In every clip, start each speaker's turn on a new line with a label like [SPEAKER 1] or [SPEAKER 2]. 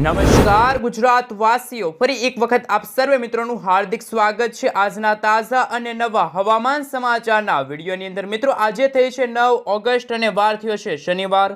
[SPEAKER 1] નમસ્કાર ગુજરાત વાસીઓ ફરી એક વખત આપ સર્વે મિત્રોનું હાર્દિક સ્વાગત છે. આજના તાજા અને નવા હવામાન સમાચારના વિડીયોની અંદર મિત્રો, આજે થઈ છે નવ ઓગસ્ટ અને વાર થયો છે શનિવાર.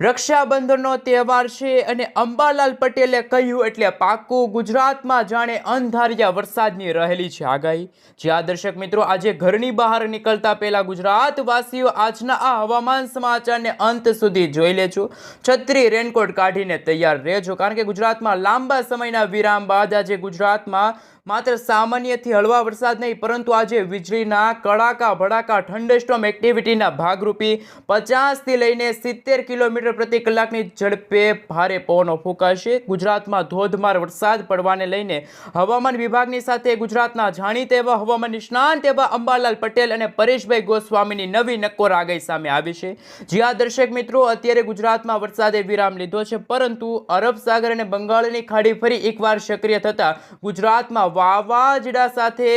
[SPEAKER 1] રક્ષાબંધનનો તહેવાર છે અને અંબાલાલ પટેલે કહ્યું એટલે પાક્કું ગુજરાતમાં જાણે અંધારિયા વરસાદની રહેલી છે આગાહી. જ્યાં દર્શક મિત્રો, આજે ઘરની બહાર નીકળતા પહેલા ગુજરાતવાસીઓ આજના આ હવામાન સમાચારને અંત સુધી જોઈ લેજો. છત્રી રેનકોટ કાઢીને તૈયાર રહેજો, કારણ કે ગુજરાતમાં લાંબા સમયના વિરામ બાદ આજે ગુજરાતમાં માત્ર સામાન્યથી હળવા વરસાદ નહીં, પરંતુ આજે વીજળીના કડાકા ભડાકા ઠંડસ્ટોમ એક્ટિવિટીના ભાગરૂપી પચાસથી લઈને સિત્તેર કિલોમીટર પ્રતિ કલાકની ઝડપે ભારે પવનો ફૂંકાશે. ગુજરાતમાં ધોધમાર વરસાદ પડવાને લઈને હવામાન વિભાગની સાથે ગુજરાતના જાણીતા એવા હવામાન નિષ્ણાંત એવા અંબાલાલ પટેલ અને પરેશભાઈ ગોસ્વામીની નવી નક્કોર આગાહી સામે આવી છે. જ્યાં દર્શક મિત્રો, અત્યારે ગુજરાતમાં વરસાદે વિરામ લીધો છે, પરંતુ અરબ સાગર અને બંગાળની ખાડી ફરી એકવાર સક્રિય થતા ગુજરાતમાં વાવાઝોડા સાથે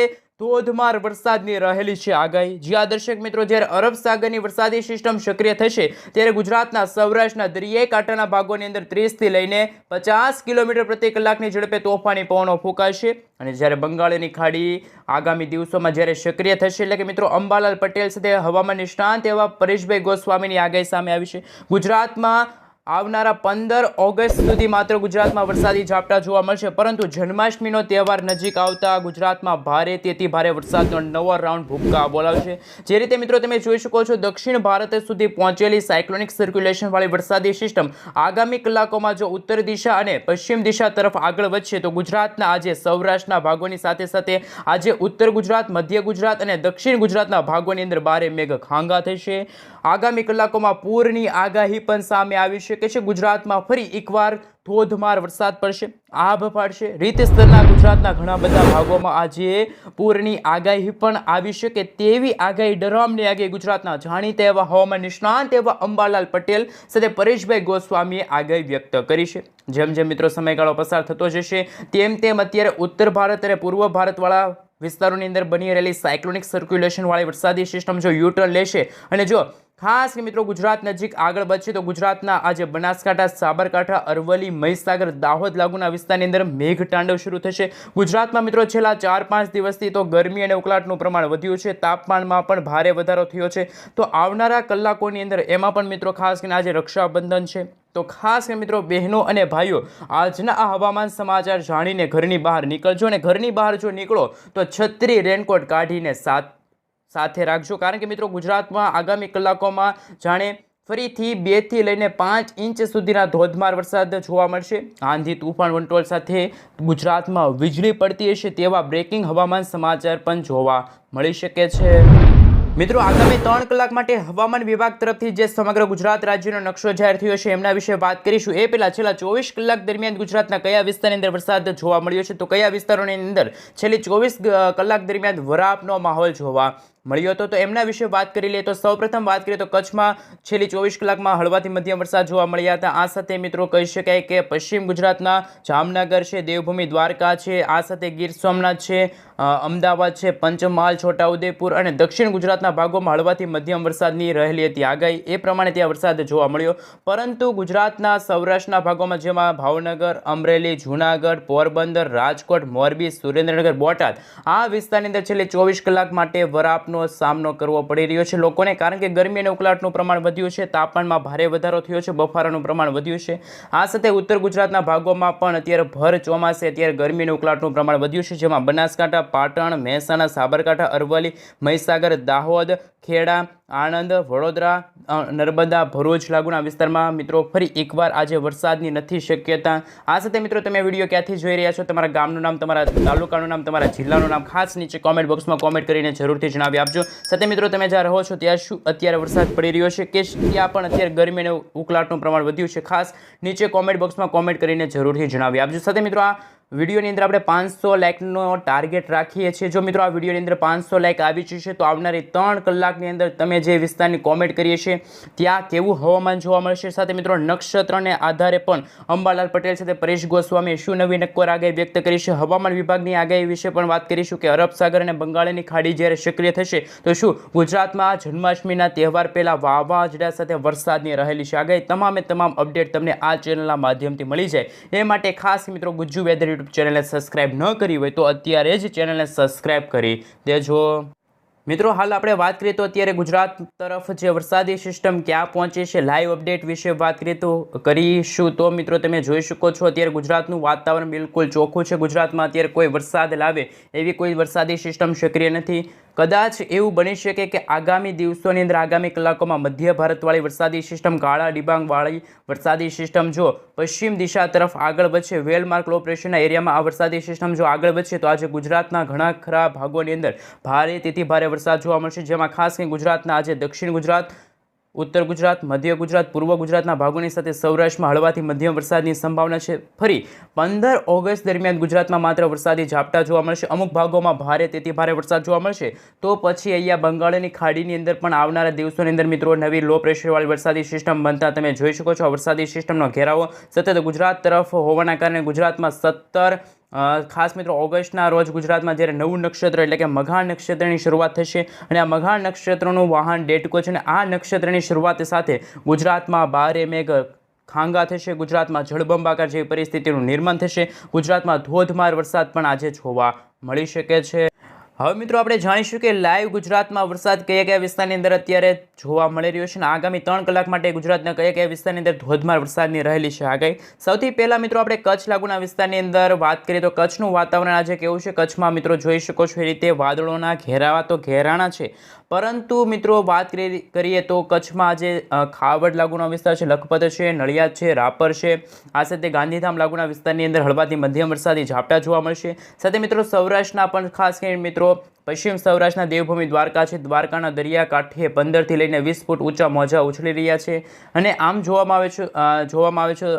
[SPEAKER 1] ધોધમાર વરસાદની રહેલી છે આગાહી. જ્યાં દર્શક મિત્રો, જ્યારે અરબ સાગરની વરસાદી સિસ્ટમ સક્રિય થશે, ત્યારે ગુજરાતના સૌરાષ્ટ્રના દરિયાઈ કાંઠાના ભાગોની અંદર ત્રીસથી લઈને પચાસ કિલોમીટર પ્રતિ કલાકની ઝડપે તોફાની પવનો ફૂંકાશે. અને જ્યારે બંગાળની ખાડી આગામી દિવસોમાં જ્યારે સક્રિય થશે, એટલે કે મિત્રો, અંબાલાલ પટેલ સાથે હવામાન નિષ્ણાંત એવા પરેશભાઈ ગોસ્વામીની આગાહી સામે આવી છે. ગુજરાતમાં આવનારા પંદર ઓગસ્ટ સુધી માત્ર ગુજરાતમાં વરસાદી ઝાપટા જોવા મળશે, પરંતુ જન્માષ્ટમીનો તહેવાર નજીક આવતા ગુજરાતમાં ભારે તેથી ભારે વરસાદનો નવો રાઉન્ડ ભૂક્કા બોલાવશે. જે રીતે મિત્રો તમે જોઈ શકો છો, દક્ષિણ ભારત સુધી પહોંચેલી સાયક્લોનિક સર્ક્યુલેશનવાળી વરસાદી સિસ્ટમ આગામી કલાકોમાં જો ઉત્તર દિશા અને પશ્ચિમ દિશા તરફ આગળ વધશે, તો ગુજરાતના આજે સૌરાષ્ટ્રના ભાગોની સાથે સાથે આજે ઉત્તર ગુજરાત, મધ્ય ગુજરાત અને દક્ષિણ ગુજરાતના ભાગોની અંદર ભારે મેઘ ખાંગા થશે. આગામી કલાકોમાં પૂરની આગાહી પણ સામે આવી શકે છે ગુજરાતમાં ફરી એકવાર ધોધમાર વરસાદ પડશે, આભ પાડશે. રીત સ્તરના ગુજરાતના ઘણા બધા ભાગોમાં આજે પૂરની આગાહી પણ આવી શકે તેવી આગાહી ડરામની આગાહી ગુજરાતના જાણીતા એવા હવામાન નિષ્ણાંત એવા અંબાલાલ પટેલ સાથે પરેશભાઈ ગોસ્વામીએ આગાહી વ્યક્ત કરી છે. જેમ જેમ મિત્રો સમયગાળો પસાર થતો જશે, તેમ તેમ અત્યારે ઉત્તર ભારત અને પૂર્વ ભારતવાળા વિસ્તારોની અંદર બની રહેલી સાયક્લોનિક સર્ક્યુલેશનવાળી વરસાદી સિસ્ટમ જો યુટર્ન લેશે અને જો ખાસ કે મિત્રો ગુજરાત નજીક આગળ વધશે તો ગુજરાતના આજે બનાસકાંઠા, સાબરકાંઠા, અરવલ્લી, મહીસાગર, દાહોદ લાગુના વિસ્તારની અંદર મેઘતાંડવ શરૂ થશે. ગુજરાતમાં મિત્રો છેલ્લા ચાર પાંચ દિવસથી તો ગરમી અને ઉકળાટનું પ્રમાણ વધ્યું છે. તાપમાનમાં પણ ભારે વધારો થયો છે. તો આવનારા કલાકોની અંદર એમાં પણ મિત્રો ખાસ કરીને આજે રક્ષાબંધન છે. તો ખાસ કરીને મિત્રો બહેનો અને ભાઈઓ, આજના આ હવામાન સમાચાર જાણીને ઘરની બહાર નીકળજો અને ઘરની બહાર જો નીકળો તો છત્રી રેનકોટ કાઢીને સાથ સાથે રાખજો. કારણ કે મિત્રો, ગુજરાતમાં આગામી કલાકોમાં જાણે ફરીથી બેથી લઈને પાંચ ઇંચ સુધીના ધોધમાર વરસાદ જોવા મળશે. આંધી તુફાન વંટોળ સાથે ગુજરાતમાં વીજળી પડતી હશે તેવા બ્રેકિંગ હવામાન સમાચાર પણ જોવા મળી શકે છે. મિત્રો, આગામી ત્રણ કલાક માટે હવામાન વિભાગ તરફથી જે સમગ્ર ગુજરાત રાજ્યનો નકશો જાહેર થયો છે એમના વિશે વાત કરીશું. એ પહેલા છેલ્લા ચોવીસ કલાક દરમિયાન ગુજરાતના કયા વિસ્તારની અંદર વરસાદ જોવા મળ્યો છે? તો કયા વિસ્તારોની અંદર છેલ્લી ચોવીસ કલાક દરમિયાન વરાપનો માહોલ જોવા મળ્યો હતો. તો એમના વિશે વાત કરી લઈએ તો સૌપ્રથમ વાત કરીએ તો કચ્છમાં છેલ્લી ચોવીસ કલાકમાં હળવાથી મધ્યમ વરસાદ જોવા મળ્યા હતા. આ સાથે મિત્રો કહી શકાય કે પશ્ચિમ ગુજરાતના જામનગર છે, દેવભૂમિ દ્વારકા છે, આ સાથે ગીર સોમનાથ છે અમદાવાદ છે, પંચમહાલ, છોટાઉદેપુર અને દક્ષિણ ગુજરાતના ભાગોમાં હળવાથી મધ્યમ વરસાદની રહેલી હતી. આગાહી એ પ્રમાણે ત્યાં વરસાદ જોવા મળ્યો. પરંતુ ગુજરાતના સૌરાષ્ટ્રના ભાગોમાં જેમાં ભાવનગર, અમરેલી, જૂનાગઢ, પોરબંદર, રાજકોટ, મોરબી, સુરેન્દ્રનગર, બોટાદ આ વિસ્તારની અંદર છેલ્લી ચોવીસ કલાક માટે વરાપનો સામનો કરવો પડી રહ્યો છે લોકોને, કારણ કે ગરમી અને ઉકળાટનું પ્રમાણ વધ્યું છે, તાપમાનમાં ભારે વધારો થયો છે, બફારાનું પ્રમાણ વધ્યું છે. આ સાથે ઉત્તર ગુજરાતના ભાગોમાં પણ અત્યારે ભર ચોમાસે, અત્યારે ગરમી અને ઉકળાટનું પ્રમાણ વધ્યું છે, જેમાં બનાસકાંઠા, પાટણ, મહેસાણા, સાબરકાંઠા, અરવલ્લી, મહીસાગર, દાહોદ ખેડા, આણંદ, વડોદરા નર્મદા, ભરૂચ લાગુના વિસ્તારમાં મિત્રો ફરી એકવાર આજે વરસાદની નથી શક્યતા. આ સાથે મિત્રો તમે વીડિયો ક્યાંથી જોઈ રહ્યા છો? તમારા ગામનું નામ, તમારા તાલુકાનું નામ, તમારા જિલ્લાનું નામ ખાસ નીચે કોમેન્ટ બોક્સમાં કોમેન્ટ કરીને જરૂરથી જણાવી આપજો. સાથે મિત્રો તમે જ્યાં રહો છો ત્યાં શું અત્યારે વરસાદ પડી રહ્યો છે? કે ત્યાં પણ અત્યારે ગરમી અને ઉકળાટનું પ્રમાણ વધ્યું છે? ખાસ નીચે કોમેન્ટ બોક્સમાં કોમેન્ટ કરીને જરૂરથી જણાવી આપજો. સાથે મિત્રો આ વિડીયોની અંદર આપણે પાંચસો લાઇકનો ટાર્ગેટ રાખીએ છીએ. જો મિત્રો આ વિડીયોની અંદર પાંચસો લાઇક આવી જશે, તો આવનારી ત્રણ કલાકની અંદર તમે જે વિસ્તારની કોમેન્ટ કરીએ છીએ, ત્યાં કેવું હવામાન જોવા મળશે? સાથે મિત્રો નક્ષત્રને આધારે પણ અંબાલાલ પટેલ સાથે પરેશ ગોસ્વામીએ શું નવી નક્કોર આગાહી વ્યક્ત કરી છે? હવામાન વિભાગની આગાહી વિશે પણ વાત કરીશું કે અરબ સાગર અને બંગાળની ખાડી જ્યારે સક્રિય થશે, તો શું ગુજરાતમાં જન્માષ્ટમીના તહેવાર પહેલાં વાવાઝોડા સાથે વરસાદની રહેલી છે? આગાહી તમામે તમામ અપડેટ તમને આ ચેનલના માધ્યમથી મળી જાય. એ માટે ખાસ મિત્રો ગુજ્જુ વેધર યુટ્યુબ ચેનલને સબસ્ક્રાઈબ ન કરી હોય તો અત્યારે જ ચેનલને સબસ્ક્રાઈબ કરી દેજો. મિત્રો, હાલ આપણે વાત કરીએ તો અત્યારે ગુજરાત તરફ જે વરસાદી સિસ્ટમ ક્યાં પહોંચે છે લાઈવ અપડેટ વિશે વાત કરીએ તો કરીશું. તો મિત્રો, તમે જોઈ શકો છો અત્યારે ગુજરાતનું વાતાવરણ બિલકુલ ચોખ્ખું છે. ગુજરાતમાં અત્યારે કોઈ વરસાદ લાવે એવી કોઈ વરસાદી સિસ્ટમ સક્રિય નથી. કદાચ એવું બની શકે કે આગામી દિવસોની અંદર આગામી કલાકોમાં મધ્ય ભારતવાળી વરસાદી સિસ્ટમ કાળા ડિબાંગવાળી વરસાદી સિસ્ટમ, જો પશ્ચિમ દિશા તરફ આગળ વધશે વેલમાર્ક લો પ્રેશરના એરિયામાં આ વરસાદી સિસ્ટમ જો આગળ વધશે, તો આજે ગુજરાતના ઘણા ખરા ભાગોની અંદર ભારે, તેથી ભારે વરસાદ જોવા મળશે, જેમાં ખાસ કરીને ગુજરાતના આજે દક્ષિણ ગુજરાત ઉત્તર ગુજરાત, મધ્ય ગુજરાત, પૂર્વ ગુજરાતના ભાગોની સાથે સૌરાષ્ટ્રમાં હળવાથી મધ્યમ વરસાદની સંભાવના છે. ફરી પંદર ઓગસ્ટ દરમિયાન ગુજરાતમાં માત્ર વરસાદી ઝાપટા જોવા મળશે. અમુક ભાગોમાં ભારે તેથી ભારે વરસાદ જોવા મળશે. તો પછી અહીંયા બંગાળની ખાડીની અંદર પણ આવનારા દિવસોની અંદર મિત્રો નવી લો પ્રેશરવાળી વરસાદી સિસ્ટમ બનતા તમે જોઈ શકો છો. વરસાદી સિસ્ટમનો ઘેરાવો સતત ગુજરાત તરફ હોવાના કારણે ગુજરાતમાં સત્તર ખાસ મિત્રો ઓગસ્ટના રોજ ગુજરાતમાં જ્યારે નવું નક્ષત્ર એટલે કે મઘા નક્ષત્રની શરૂઆત થશે અને આ મઘા નક્ષત્રનું વાહન ડેટકો છે અને આ નક્ષત્રની શરૂઆત સાથે ગુજરાતમાં ભારે મેઘ ખાંગા થશે, ગુજરાતમાં જળબંબાકાર જેવી પરિસ્થિતિનું નિર્માણ થશે, ગુજરાતમાં ધોધમાર વરસાદ પણ આજે જોવા મળી શકે છે. હવે મિત્રો આપણે જાણીશું કે લાઈવ ગુજરાતમાં વરસાદ કયા કયા વિસ્તારની અંદર અત્યારે જોવા મળી રહ્યો છે અને આગામી ત્રણ કલાક માટે ગુજરાતના કયા કયા વિસ્તારની અંદર ધોધમાર વરસાદની રહેલી છે આગાહી. સૌથી પહેલાં મિત્રો આપણે કચ્છ લાગુના વિસ્તારની અંદર વાત કરીએ તો કચ્છનું વાતાવરણ આજે કેવું છે? કચ્છમાં મિત્રો જોઈ શકો છો એ રીતે વાદળોના ઘેરાવા તો ઘેરાણા છે. પરંતુ મિત્રો વાત કરી- કરીએ તો કચ્છમાં આજે ખાવડ લાગુના વિસ્તાર છે, લખપત છે, નડિયાદ છે, રાપર છે. આ સાથે ગાંધીધામ લાગુના વિસ્તારની અંદર હળવાથી મધ્યમ વરસાદી ઝાપટા જોવા મળશે. સાથે મિત્રો સૌરાષ્ટ્રના પણ ખાસ કરીને મિત્રો પશ્ચિમ સૌરાષ્ટ્રના દેવભૂમિ દ્વારકા છે. દ્વારકાના દરિયાકાંઠે પંદરથી લઈને વીસ ફૂટ ઊંચા મોજા ઉછળી રહ્યા છે. અને આમ જોવામાં આવે છે જોવામાં આવે છે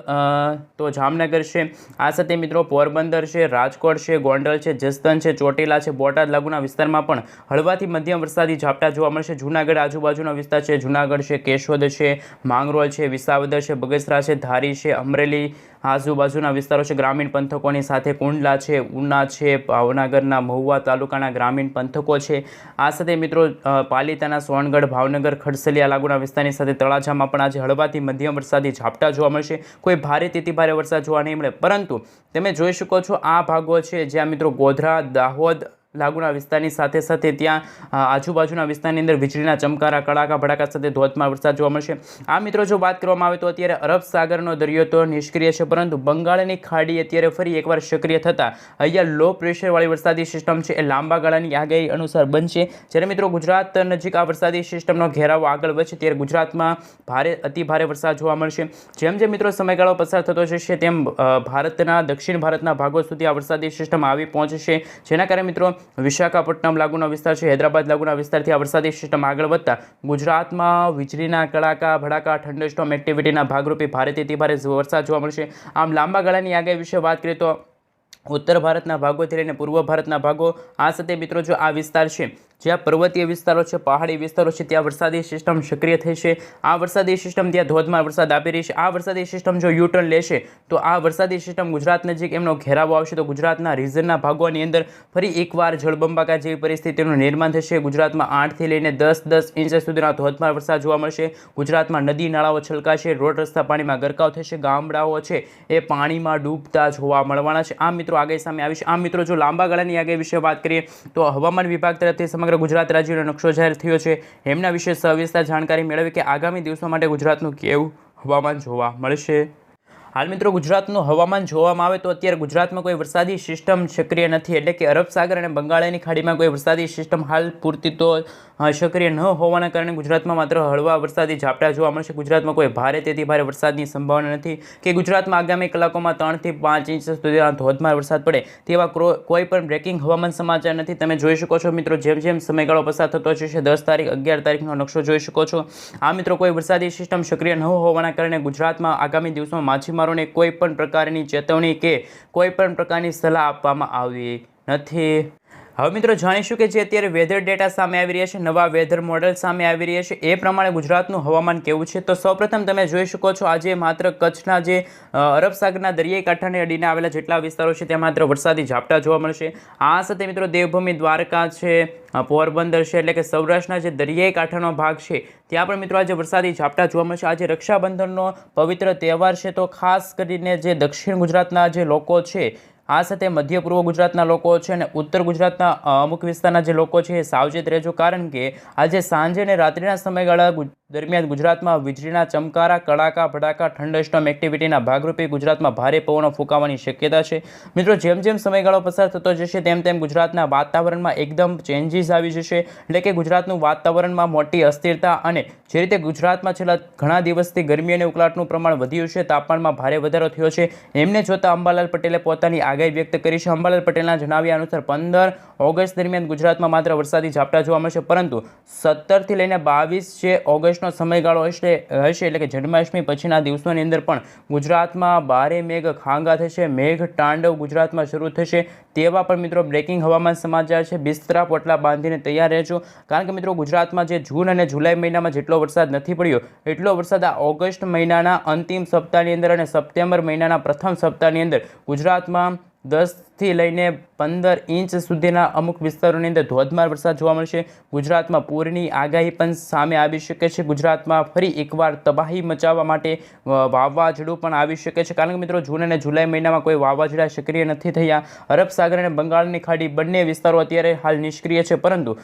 [SPEAKER 1] તો જામનગર છે. આ સાથે મિત્રો પોરબંદર છે, રાજકોટ છે, ગોંડલ છે જસદન છે, ચોટીલા છે, બોટાદ લાગુના વિસ્તારમાં પણ હળવાથી મધ્યમ વરસાદી ઝાપટા જોવા મળશે. જૂનાગઢ આજુબાજુનો વિસ્તાર છે. જૂનાગઢ છે, કેશોદ છે, માંગરોળ છે, વિસાવદર છે, બગસરા છે, ધારી છે, અમરેલી આજુબાજુના વિસ્તારો છે. ગ્રામીણ પંથકોની સાથે કુંડલા છે, ઉના છે, ભાવનગરના મહુવા તાલુકાના ગ્રામીણ પંથકો છે. આ સાથે મિત્રો પાલિતાના સોનગઢ, ભાવનગર, ખડસલિયા લાગુના વિસ્તારની સાથે તળાજામાં પણ આજે હળવાથી મધ્યમ વરસાદી ઝાપટા જોવા મળશે. કોઈ ભારે તેથી ભારે વરસાદ જોવા નહીં મળે. પરંતુ તમે જોઈ શકો છો, આ ભાગો છે જ્યાં મિત્રો ગોધરા, દાહોદ લાગુના વિસ્તારની સાથે સાથે ત્યાં આજુબાજુના વિસ્તારની અંદર વીજળીના ચમકારા, કડાકા ભડાકા સાથે ધોધમાર વરસાદ જોવા મળશે. આ મિત્રો જો વાત કરવામાં આવે તો અત્યારે અરબ સાગરનો દરિયો તો નિષ્ક્રિય છે, પરંતુ બંગાળની ખાડી અત્યારે ફરી એકવાર સક્રિય થતાં અહીંયા લો પ્રેશરવાળી વરસાદી સિસ્ટમ છે. એ લાંબા ગાળાની આગાહી અનુસાર બનશે. જ્યારે મિત્રો ગુજરાત નજીક આ વરસાદી સિસ્ટમનો ઘેરાવો આગળ વધશે, ત્યારે ગુજરાતમાં ભારે અતિ ભારે વરસાદ જોવા મળશે. જેમ જેમ મિત્રો સમયગાળો પસાર થતો જશે, તેમ ભારતના, દક્ષિણ ભારતના ભાગો સુધી આ વરસાદી સિસ્ટમ આવી પહોંચશે. જેના કારણે મિત્રો વિશાખાપટ્ટનમ લાગુના વિસ્તાર છે, હૈદરાબાદ લાગુના વિસ્તારથી આ વરસાદી સિસ્ટમ આગળ વધતા ગુજરાતમાં વીજળીના કડાકા, ભડાકા થંડરસ્ટોમ એક્ટિવિટીના ભાગરૂપે ભારેથી ભારે વરસાદ જોવા મળશે. આમ લાંબા ગાળાની આગાહી વિશે વાત કરીએ તો ઉત્તર ભારતના ભાગોથી લઈને પૂર્વ ભારતના ભાગો, આ સાથે મિત્રો જો આ વિસ્તાર છે જ્યાં પર્વતીય વિસ્તારો છે, પહાડી વિસ્તારો છે, ત્યાં વરસાદી સિસ્ટમ સક્રિય થશે આ વરસાદી સિસ્ટમ ત્યાં ધોધમાર વરસાદ આપી રહી છે. આ વરસાદી સિસ્ટમ જો યુટર્ન લેશે, તો આ વરસાદી સિસ્ટમ ગુજરાત નજીક એમનો ઘેરાવો આવશે. તો ગુજરાતના રિઝનના ભાગોની અંદર ફરી એકવાર જળબંબાકાર જેવી પરિસ્થિતિનું નિર્માણ થશે. ગુજરાતમાં આઠથી લઈને દસ દસ ઇંચ સુધીના ધોધમાર વરસાદ જોવા મળશે. ગુજરાતમાં નદી નાળાઓ છલકાશે, રોડ રસ્તા પાણીમાં ગરકાવ થશે, ગામડાઓ છે, એ પાણીમાં ડૂબતા જોવા મળવાના છે. આ મિત્રો, આગાહી સામે આવી છે. આ મિત્રો, જો લાંબા ગાળાની આગાહી વિશે વાત કરીએ, તો હવામાન વિભાગ તરફથી સમગ્ર ગુજરાત રાજ્યનો નકશો જાહેર થયો છે. એમના વિશે સવિસ્તાર જાણકારી મેળવી કે આગામી દિવસો માટે ગુજરાતનું કેવું હવામાન જોવા મળશે? હાલ મિત્રો ગુજરાતનું હવામાન જોવામાં આવે તો અત્યારે ગુજરાતમાં કોઈ વરસાદી સિસ્ટમ સક્રિય નથી. એટલે કે અરબ સાગર અને બંગાળની ખાડીમાં કોઈ વરસાદી સિસ્ટમ હાલ પૂરતી તો સક્રિય ન હોવાના કારણે ગુજરાતમાં માત્ર હળવા વરસાદી ઝાપટા જોવા મળશે. ગુજરાતમાં કોઈ ભારે તેથી ભારે વરસાદની સંભાવના નથી કે ગુજરાતમાં આગામી કલાકોમાં ત્રણથી પાંચ ઇંચ સુધીના ધોધમાર વરસાદ પડે તેવા કોઈ પણ બ્રેકિંગ હવામાન સમાચાર નથી. તમે જોઈ શકો છો મિત્રો જેમ જેમ સમયગાળો પસાર થતો જશે દસ તારીખ, અગિયાર તારીખનો નકશો જોઈ શકો છો. આ મિત્રો કોઈ વરસાદી સિસ્ટમ સક્રિય ન હોવાના કારણે ગુજરાતમાં આગામી દિવસોમાં માછીમારો માછીમારોને કોઈ પ્રકારની ચેતવણી કે કોઈ પણ પ્રકારની સલાહ આપવામાં આવી નથી. હવે મિત્રો જાણીશું કે જે અત્યારે વેધર ડેટા સામે આવી રહ્યા છે નવા વેધર મોડેલ સામે આવી રહ્યા છે એ પ્રમાણે ગુજરાતનું હવામાન કેવું છે? તો સૌપ્રથમ તમે જોઈ શકો છો આજે માત્ર કચ્છના જે અ, અરબ સાગરના દરિયાઈ કાંઠાને અડીને આવેલા જેટલા વિસ્તારો છે ત્યાં માત્ર વરસાદી ઝાપટા જોવા મળશે. આ સાથે મિત્રો દેવભૂમિ દ્વારકા છે પોરબંદર છે એટલે કે સૌરાષ્ટ્રના જે દરિયાઈ કાંઠાનો ભાગ છે ત્યાં પણ મિત્રો આજે વરસાદી ઝાપટા જોવા મળશે. આજે રક્ષાબંધનનો પવિત્ર તહેવાર છે તો ખાસ કરીને જે દક્ષિણ ગુજરાતના જે લોકો છે આ સાથે મધ્ય પૂર્વ ગુજરાતના લોકો છે અને ઉત્તર ગુજરાતના અમુક વિસ્તારના જે લોકો છે એ સાવચેત રહેજો. કારણ કે આજે સાંજે અને રાત્રિના સમયગાળા દરમિયાન ગુજરાતમાં વીજળીના ચમકારા, કડાકા, ભડાકા થંડરસ્ટોમ એક્ટિવિટીના ભાગરૂપે ગુજરાતમાં ભારે પવનો ફૂંકાવાની શક્યતા છે. મિત્રો, જેમ જેમ સમયગાળો પસાર થતો જશે, તેમ તેમ ગુજરાતના વાતાવરણમાં એકદમ ચેન્જીસ આવી જશે. એટલે કે ગુજરાતનું વાતાવરણમાં મોટી અસ્થિરતા અને જે રીતે ગુજરાતમાં છેલ્લા ઘણા દિવસથી ગરમી અને ઉકળાટનું પ્રમાણ વધ્યું છે, તાપમાનમાં ભારે વધારો થયો છે. એમને જોતા અંબાલાલ પટેલે પોતાની આગાહી વ્યક્ત કરી છે. અંબાલાલ પટેલના જણાવ્યા અનુસાર પંદર ઓગસ્ટ દરમિયાન ગુજરાતમાં માત્ર વરસાદી ઝાપટા જોવા મળશે, પરંતુ સત્તરથી લઈને બાવીસ જે ઓગસ્ટનો સમયગાળો હશે હશે એટલે કે જન્માષ્ટમી પછીના દિવસોની અંદર પણ ગુજરાતમાં ભારે મેઘ ખાંગા થશે, મેઘ તાંડવ ગુજરાતમાં શરૂ થશે. તેવા પણ મિત્રો બ્રેકિંગ હવામાન સમાચાર છે. બિસ્તરા, પોટલા બાંધીને તૈયાર રહેજો. કારણ કે મિત્રો ગુજરાતમાં જે જૂન અને જુલાઈ મહિનામાં જેટલો વરસાદ નથી પડ્યો, એટલો વરસાદ આ ઓગસ્ટ મહિનાના અંતિમ સપ્તાહની અંદર અને સપ્ટેમ્બર મહિનાના પ્રથમ સપ્તાહની અંદર ગુજરાતમાં દસથી લઈને પંદર ઇંચ સુધીના અમુક વિસ્તારોની અંદર ધોધમાર વરસાદ જોવા મળશે. ગુજરાતમાં પૂરની આગાહી પણ સામે આવી શકે છે. ગુજરાતમાં ફરી એકવાર તબાહી મચાવવા માટે વાવાઝોડું પણ આવી શકે છે. કારણ કે મિત્રો, જૂન અને જુલાઈ મહિનામાં કોઈ વાવાઝોડા સક્રિય નથી થયા. અરબ સાગર અને બંગાળની ખાડી બંને વિસ્તારો અત્યારે હાલ નિષ્ક્રિય છે. પરંતુ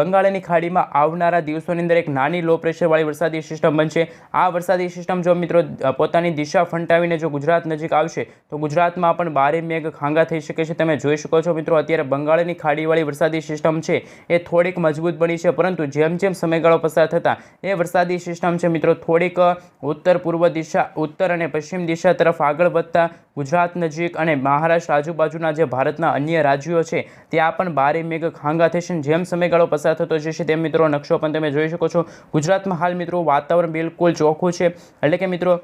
[SPEAKER 1] બંગાળની ખાડીમાં આવનારા દિવસોની અંદર એક નાની લો પ્રેશરવાળી વરસાદી સિસ્ટમ બનશે. આ વરસાદી સિસ્ટમ જો મિત્રો પોતાની દિશા ફંટાવીને જો ગુજરાત નજીક આવશે, તો ગુજરાતમાં પણ બારે મેઘ ખાંગા થઈ શકે છે. તમે જોઈ શકો છો મિત્રો, અત્યારે બંગાળની ખાડીવાળી વરસાદી સિસ્ટમ છે. એ થોડીક મજબૂત બની છે, પરંતુ જેમ જેમ સમયગાળો પસાર થતાં એ વરસાદી સિસ્ટમ છે મિત્રો, થોડીક ઉત્તર પૂર્વ દિશા, ઉત્તર અને પશ્ચિમ દિશા તરફ આગળ વધતા ગુજરાત નજીક અને મહારાષ્ટ્ર આજુબાજુના જે ભારતના અન્ય રાજ્યો છે, ત્યાં પણ ભારે મેઘ ખાંગા થશે. જેમ સમયગાળો પસાર થતો જશે તેમ મિત્રો, નકશો પણ તમે જોઈ શકો છો. ગુજરાતમાં હાલ મિત્રો વાતાવરણ બિલકુલ ચોખ્ખું છે. એટલે કે મિત્રો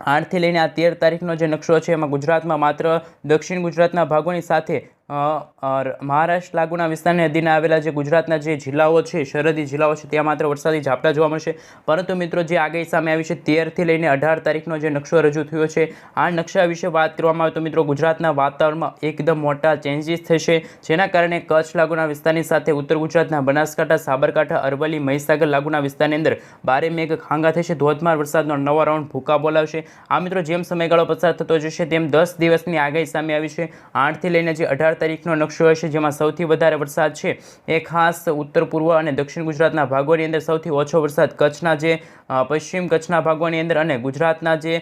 [SPEAKER 1] આઠથી લઈને આ તેર તારીખનો જે નકશો છે, એમાં ગુજરાતમાં માત્ર દક્ષિણ ગુજરાતના ભાગોની સાથે મહારાષ્ટ્ર લાગુના વિસ્તારની અધીને આવેલા જે ગુજરાતના જે જિલ્લાઓ છે સરહદી જિલ્લાઓ છે, ત્યાં માત્ર વરસાદી ઝાપટા જોવા મળશે. પરંતુ મિત્રો, જે આગાહી સામે આવી છે, તેરથી લઈને અઢાર તારીખનો જે નકશો રજૂ થયો છે, આ નકશા વિશે વાત કરવામાં આવે તો મિત્રો, ગુજરાતના વાતાવરણમાં એકદમ મોટા ચેન્જીસ થશે, જેના કારણે કચ્છ લાગુના વિસ્તારની સાથે ઉત્તર ગુજરાતના બનાસકાંઠા, સાબરકાંઠા, અરવલ્લી, મહીસાગર લાગુના વિસ્તારની અંદર બારે મેઘ ખાંગા થશે. ધોધમાર વરસાદનો નવો રાઉન્ડ ભૂકા બોલાવશે. આ મિત્રો, જેમ સમયગાળો પસાર થતો જશે, તેમ દસ દિવસની આગાહી સામે આવી છે. આઠથી લઈને જે અઢાર તારીખનો નકશો હશે, જેમાં સૌથી વધારે વરસાદ છે. એ ખાસ ઉત્તર, પૂર્વ અને દક્ષિણ ગુજરાતના ભાગોની અંદર સૌથી ઓછો વરસાદ કચ્છના જે પશ્ચિમ કચ્છના ભાગોની અંદર અને ગુજરાતના જે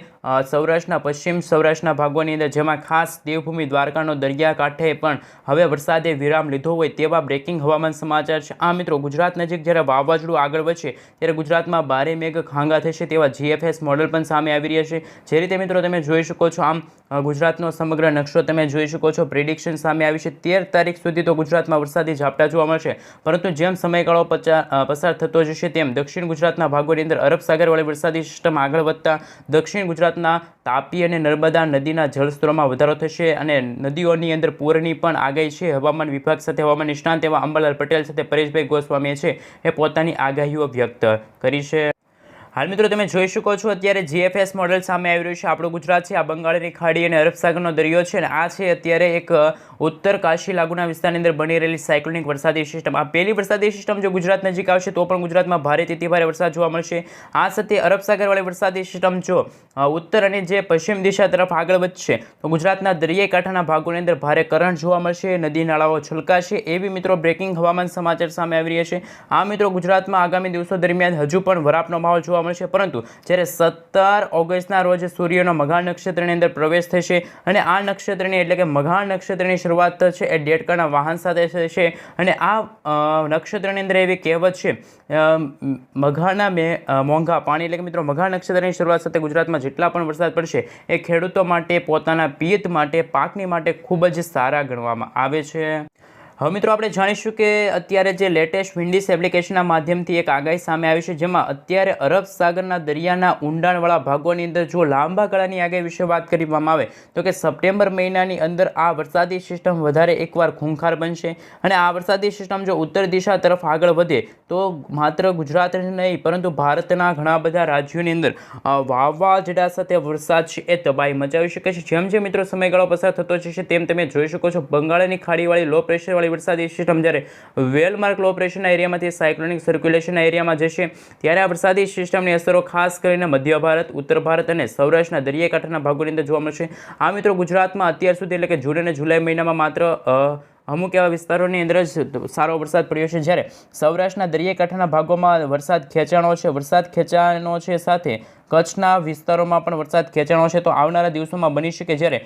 [SPEAKER 1] સૌરાષ્ટ્રના પશ્ચિમ સૌરાષ્ટ્રના ભાગોની અંદર, જેમાં ખાસ દેવભૂમિ દ્વારકાનો દરિયાકાંઠે પણ હવે વરસાદે વિરામ લીધો હોય તેવા બ્રેકિંગ હવામાન સમાચાર છે. આ મિત્રો ગુજરાત નજીક જ્યારે વાવાઝોડું આગળ વધશે, ત્યારે ગુજરાતમાં ભારે મેઘ ખાંગા થશે તેવા જીએફએસ મોડલ પણ સામે આવી રહ્યા છે. જે રીતે મિત્રો તમે જોઈ શકો છો, આમ ગુજરાતનો સમગ્ર નકશો તમે જોઈ શકો છો. પ્રિડિક્શન સામે આવી છે. તેર તારીખ સુધી તો ગુજરાતમાં વરસાદી ઝાપટા જોવા મળશે. પરંતુ જેમ સમયગાળો પસાર થતો જશે તેમ દક્ષિણ ગુજરાતના ભાગોની અંદર અરબ સાગરવાળી વરસાદી સિસ્ટમ આગળ વધતા દક્ષિણ ગુજરાતના તાપી અને નર્મદા નદીના જળસ્ત્રોમાં વધારો થશે અને નદીઓની અંદર પૂરની પણ આગાહી છે. હવામાન વિભાગ સાથે હવામાન નિષ્ણાંત એવા અંબાલાલ પટેલ સાથે પરેશભાઈ ગોસ્વામીએ છે. એ પોતાની આગાહીઓ વ્યક્ત કરી છે. હાલ મિત્રો તમે જોઈ શકો છો, અત્યારે જીએફએસ મોડેલ સામે આવી રહ્યું છે. આપણું ગુજરાત છે, આ બંગાળની ખાડી અને અરબ સાગરનો દરિયો છે અને આ છે અત્યારે એક ઉત્તર કાશી લાગુના વિસ્તારની અંદર બની રહેલી સાયક્લોનિક વરસાદી સિસ્ટમ આ પહેલી વરસાદી સિસ્ટમ જો ગુજરાત નજીક આવશે તો પણ ગુજરાતમાં ભારેથી અતિ ભારે વરસાદ જોવા મળશે. આ સાથે અરબ સાગરવાળી વરસાદી સિસ્ટમ જો ઉત્તર અને જે પશ્ચિમ દિશા તરફ આગળ વધશે, તો ગુજરાતના દરિયાઈ કાંઠાના ભાગોની અંદર ભારે કરંટ જોવા મળશે, નદી નાળાઓ છલકાશે, એવી મિત્રો બ્રેકિંગ હવામાન સમાચાર સામે આવી રહ્યા છે. આ મિત્રો ગુજરાતમાં આગામી દિવસો દરમિયાન હજુ પણ વરાપનો માહોલ જોવા મળશે પરંતુ જ્યારે સત્તર ઓગસ્ટના રોજ સૂર્યનો મઘા નક્ષત્રની અંદર પ્રવેશ થશે અને આ નક્ષત્રની એટલે કે મઘા નક્ષત્રની શરૂઆત છે એ ડેટકાના વાહન સાથે થશે અને આ નક્ષત્રની અંદર એવી કહેવત છે મઘાના મે મોંઘા પાણી એટલે કે મિત્રો મઘા નક્ષત્રની શરૂઆત સાથે ગુજરાતમાં જેટલા પણ વરસાદ પડશે એ ખેડૂતો માટે પોતાના પિયત માટે પાકની માટે ખૂબ જ સારા ગણવામાં આવે છે. હવે મિત્રો આપણે જાણીશું કે અત્યારે જે લેટેસ્ટ વિન્ડીસ એપ્લિકેશનના માધ્યમથી એક આગાહી સામે આવી છે, જેમાં અત્યારે અરબ સાગરના દરિયાના ઊંડાણવાળા ભાગોની અંદર જો લાંબા ગાળાની આગાહી વિશે વાત કરવામાં આવે, તો કે સપ્ટેમ્બર મહિનાની અંદર આ વરસાદી સિસ્ટમ વધારે એકવાર ખૂંખાર બનશે અને આ વરસાદી સિસ્ટમ જો ઉત્તર દિશા તરફ આગળ વધે, તો માત્ર ગુજરાત જ નહીં, પરંતુ ભારતના ઘણા બધા રાજ્યોની અંદર વાવાઝોડા સાથે વરસાદ છે એ તબાહી મચાવી શકે છે. જેમ જેમ મિત્રો સમયગાળો પસાર થતો જશે, તેમ તમે જોઈ શકો છો, બંગાળની ખાડીવાળી લો પ્રેશરવાળી વરસાદી સિસ્ટમ જ્યારે વેલમાર્ક લો પ્રેશરના એરિયામાંથી સાયક્લોનિક સર્ક્યુલેશનના એરિયામાં જશે, ત્યારે આ વરસાદી સિસ્ટમની અસરો ખાસ કરીને મધ્ય ભારત, ઉત્તર ભારત અને સૌરાષ્ટ્રના દરિયાકાંઠાના ભાગોની અંદર જોવા મળશે. આ મિત્રો ગુજરાતમાં અત્યાર સુધી એટલે કે જૂન અને જુલાઈ મહિનામાં માત્ર અમુક એવા વિસ્તારોની અંદર જ સારો વરસાદ પડ્યો છે. જ્યારે સૌરાષ્ટ્રના દરિયાકાંઠાના ભાગોમાં વરસાદ ખેંચાણો છે, વરસાદ ખેંચાણો છે સાથે કચ્છના વિસ્તારોમાં પણ વરસાદ ખેંચાણો છે. તો આવનારા દિવસોમાં બની શકે જ્યારે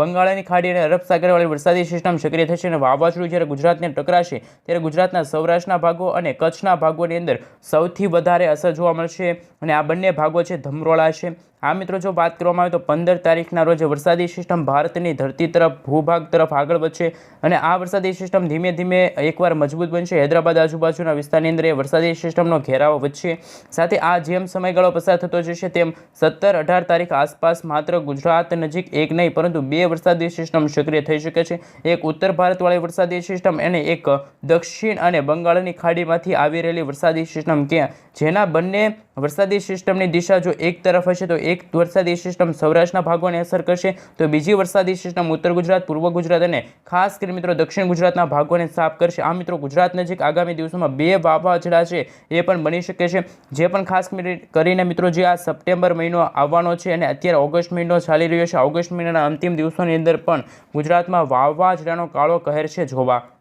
[SPEAKER 1] બંગાળની ખાડી અને અરબ સાગરવાળી વરસાદી સિસ્ટમ સક્રિય થશે અને વાવાઝોડું જ્યારે ગુજરાતને ટકરાશે, ત્યારે ગુજરાતના સૌરાષ્ટ્રના ભાગો અને કચ્છના ભાગોની અંદર સૌથી વધારે અસર જોવા મળશે અને આ બંને ભાગો છે ધમરોળા છે. આ મિત્રો, જો વાત કરવામાં આવે તો પંદર તારીખના રોજ વરસાદી સિસ્ટમ ભારતની ધરતી તરફ, ભૂભાગ તરફ આગળ વધશે અને આ વરસાદી સિસ્ટમ ધીમે ધીમે એકવાર મજબૂત બનશે. હૈદરાબાદ આજુબાજુના વિસ્તારની અંદર એ વરસાદી સિસ્ટમનો ઘેરાવો વધશે. સાથે આ જેમ સમયગાળો પસાર થતો જશે તેમ સત્તર અઢાર તારીખ આસપાસ માત્ર ગુજરાત નજીક એક નહીં, પરંતુ બે વરસાદી સિસ્ટમ સક્રિય થઈ શકે છે. એક ઉત્તર ભારતવાળી વરસાદી સિસ્ટમ અને એક દક્ષિણ અને બંગાળની ખાડીમાંથી આવી રહેલી વરસાદી સિસ્ટમ. ક્યાં? જેના બંને વરસાદી સિસ્ટમની દિશા જો એક તરફ હશે તો એક વરસાદી સિસ્ટમ સૌરાષ્ટ્રના ભાગોને અસર કરશે, તો બીજી વરસાદી સિસ્ટમ ઉત્તર ગુજરાત, પૂર્વ ગુજરાત અને ખાસ કરીને મિત્રો દક્ષિણ ગુજરાતના ભાગોને સાફ કરશે. આ મિત્રો ગુજરાત નજીક આગામી દિવસોમાં બે વાવાઝોડા છે, એ પણ બની શકે છે. જે પણ ખાસ કરીને મિત્રો જે આ સપ્ટેમ્બર મહિનો આવવાનો છે અને અત્યારે ઓગસ્ટ મહિનો ચાલી રહ્યો છે, ઓગસ્ટ મહિનાના અંતિમ દિવસોની અંદર પણ ગુજરાતમાં વાવાઝોડાનો કાળો કહેર છે જોવા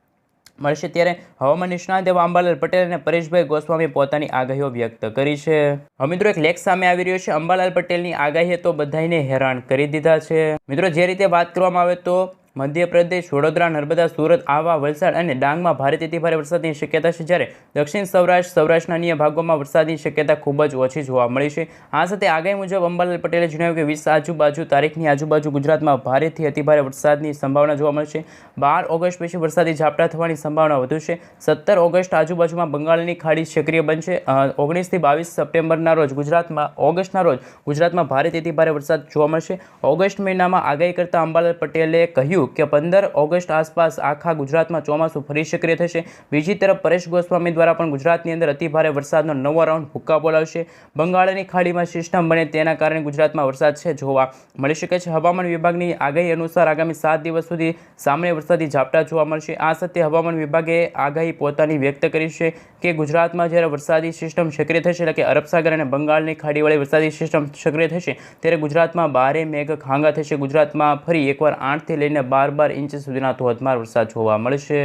[SPEAKER 1] મળશે ત્યારે હવામાન નિષ્ણાત એવા અંબાલાલ પટેલ અને પરેશભાઈ ગોસ્વામી પોતાની આગાહીઓ વ્યક્ત કરી છે. હવે મિત્રો એક લેખ સામે આવી રહ્યો છે. અંબાલાલ પટેલની આગાહીએ તો બધાને હેરાન કરી દીધા છે. મિત્રો, જે રીતે વાત કરવામાં આવે તો મધ્યપ્રદેશ, વડોદરા, નર્મદા, સુરત આવા વલસાડ અને ડાંગમાં ભારેથી ભારે વરસાદની શક્યતા છે. જ્યારે દક્ષિણ સૌરાષ્ટ્ર, સૌરાષ્ટ્રના અન્ય ભાગોમાં વરસાદની શક્યતા ખૂબ જ ઓછી જોવા મળી છે. આ સાથે આગાહી મુજબ અંબાલાલ પટેલે જણાવ્યું કે વીસ આજુબાજુ તારીખની આજુબાજુ ગુજરાતમાં ભારેથી અતિભારે વરસાદની સંભાવના જોવા મળશે. બાર ઓગસ્ટ પછી વરસાદી ઝાપટા થવાની સંભાવના વધુ છે. સત્તર ઓગસ્ટ આજુબાજુમાં બંગાળની ખાડી સક્રિય બનશે. ઓગણીસથી બાવીસ સપ્ટેમ્બરના રોજ ગુજરાતમાં, ઓગસ્ટના રોજ ગુજરાતમાં ભારેથી ભારે વરસાદ જોવા મળશે. ઓગસ્ટ મહિનામાં આગાહી કરતા અંબાલાલ પટેલે કહ્યું કે પંદર ઓગસ્ટ આસપાસ આખા ગુજરાતમાં ચોમાસું ફરી સક્રિય થશે. બીજી તરફ પરેશ ગોસ્વામી દ્વારા પણ ગુજરાતની અંદર અતિભારે વરસાદનો નવો રાઉન્ડ ભૂક્કા બોલાવશે. બંગાળની ખાડીમાં સિસ્ટમ બને તેના કારણે ગુજરાતમાં વરસાદ છે જોવા મળી શકે છે. હવામાન વિભાગની આગાહી અનુસાર આગામી સાત દિવસ સુધી સામાન્ય વરસાદી ઝાપટા જોવા મળશે. આ સાથે હવામાન વિભાગે આગાહી પોતાની વ્યક્ત કરી છે કે ગુજરાતમાં જ્યારે વરસાદી સિસ્ટમ સક્રિય થશે, એટલે કે અરબસાગર અને બંગાળની ખાડીવાળી વરસાદી સિસ્ટમ સક્રિય થશે, ત્યારે ગુજરાતમાં બારે મેઘ ખાંગા થશે. ગુજરાતમાં ફરી એકવાર આઠથી લઈને બાર બાર ઇંચ સુધીના ધોધમાર વરસાદ જોવા મળશે.